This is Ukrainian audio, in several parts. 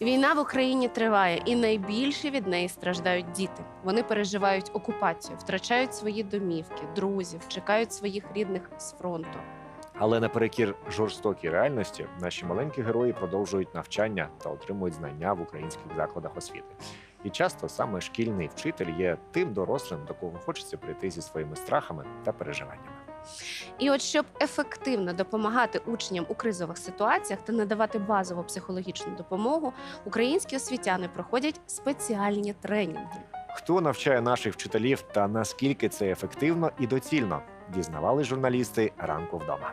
Війна в Україні триває, і найбільше від неї страждають діти. Вони переживають окупацію, втрачають свої домівки, друзів, чекають своїх рідних з фронту. Але наперекір жорстокій реальності наші маленькі герої продовжують навчання та отримують знання в українських закладах освіти. І часто саме шкільний вчитель є тим дорослим, до кого хочеться прийти зі своїми страхами та переживаннями. І от щоб ефективно допомагати учням у кризових ситуаціях та надавати базову психологічну допомогу, українські освітяни проходять спеціальні тренінги. Хто навчає наших вчителів та наскільки це ефективно і доцільно, дізнавали журналісти ранку вдома.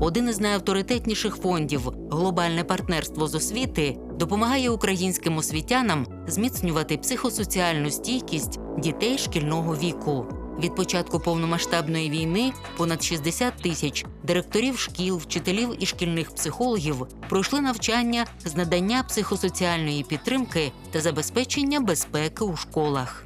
Один із найавторитетніших фондів глобальне партнерство з освіти допомагає українським освітянам зміцнювати психосоціальну стійкість дітей шкільного віку. Від початку повномасштабної війни понад 60 тисяч директорів шкіл, вчителів і шкільних психологів пройшли навчання з надання психосоціальної підтримки та забезпечення безпеки у школах.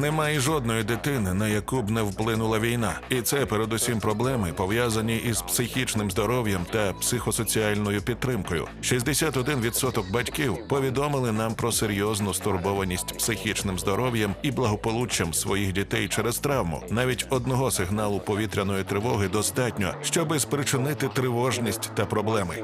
Немає жодної дитини, на яку б не вплинула війна, і це передусім проблеми пов'язані із психічним здоров'ям та психосоціальною підтримкою. 61% батьків повідомили нам про серйозну стурбованість психічним здоров'ям і благополуччям своїх дітей через травму. Навіть одного сигналу повітряної тривоги достатньо, щоби спричинити тривожність та проблеми.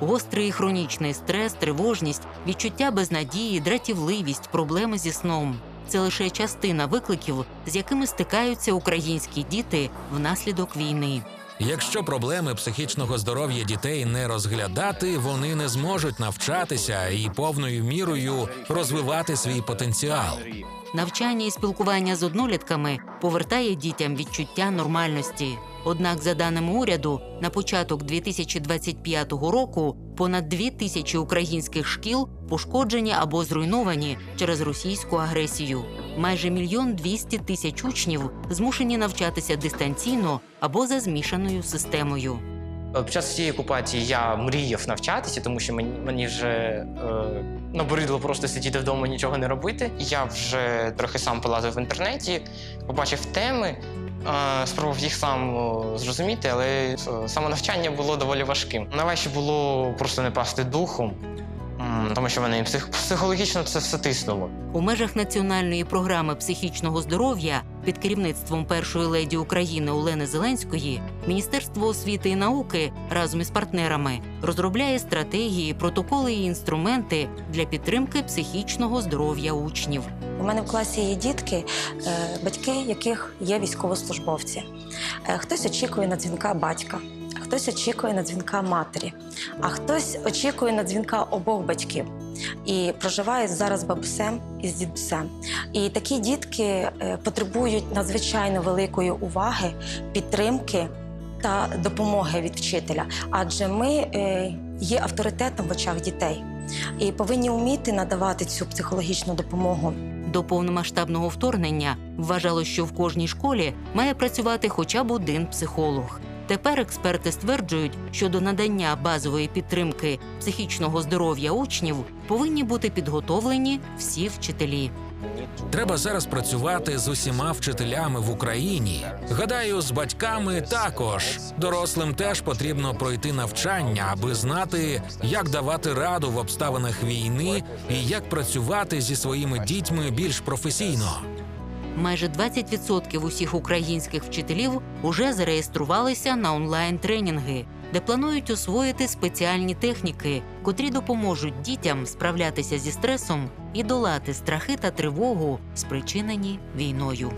Гострий хронічний стрес, тривожність, відчуття безнадії, дратівливість, проблеми зі сном це лише частина викликів, з якими стикаються українські діти внаслідок війни. Якщо проблеми психічного здоров'я дітей не розглядати, вони не зможуть навчатися і повною мірою розвивати свій потенціал. Навчання і спілкування з однолітками повертає дітям відчуття нормальності. Однак, за даними уряду, на початок 2025 року понад дві тисячі українських шкіл пошкоджені або зруйновані через російську агресію. Майже мільйон двісті тисяч учнів змушені навчатися дистанційно або за змішаною системою. Під час цієї окупації я мріяв навчатися, тому що мені, мені вже е, набридло просто сидіти вдома, нічого не робити. Я вже трохи сам полазив в інтернеті, побачив теми, е, спробував їх сам е, зрозуміти, але е, самонавчання було доволі важким. Найважче було просто не пасти духом, тому що мене псих, психологічно це все тиснуло. У межах національної програми психічного здоров'я під керівництвом першої леді України Олени Зеленської Міністерство освіти і науки разом із партнерами розробляє стратегії, протоколи і інструменти для підтримки психічного здоров'я учнів. У мене в класі є дітки, е, батьки яких є військовослужбовці. Е, Хтось очікує на дзвінка батька, хтось очікує на дзвінка матері, а хтось очікує на дзвінка обох батьків і проживає зараз з бабусем і з дідусем. І такі дітки е, потребують надзвичайно великої уваги, підтримки та допомоги від вчителя, адже ми е, є авторитетом в очах дітей і повинні вміти надавати цю психологічну допомогу. До повномасштабного вторгнення вважало, що в кожній школі має працювати хоча б один психолог. Тепер експерти стверджують, що до надання базової підтримки психічного здоров'я учнів повинні бути підготовлені всі вчителі. Треба зараз працювати з усіма вчителями в Україні. Гадаю, з батьками також. Дорослим теж потрібно пройти навчання, аби знати, як давати раду в обставинах війни і як працювати зі своїми дітьми більш професійно. Майже 20% усіх українських вчителів уже зареєструвалися на онлайн-тренінги, де планують освоїти спеціальні техніки, котрі допоможуть дітям справлятися зі стресом і долати страхи та тривогу, спричинені війною.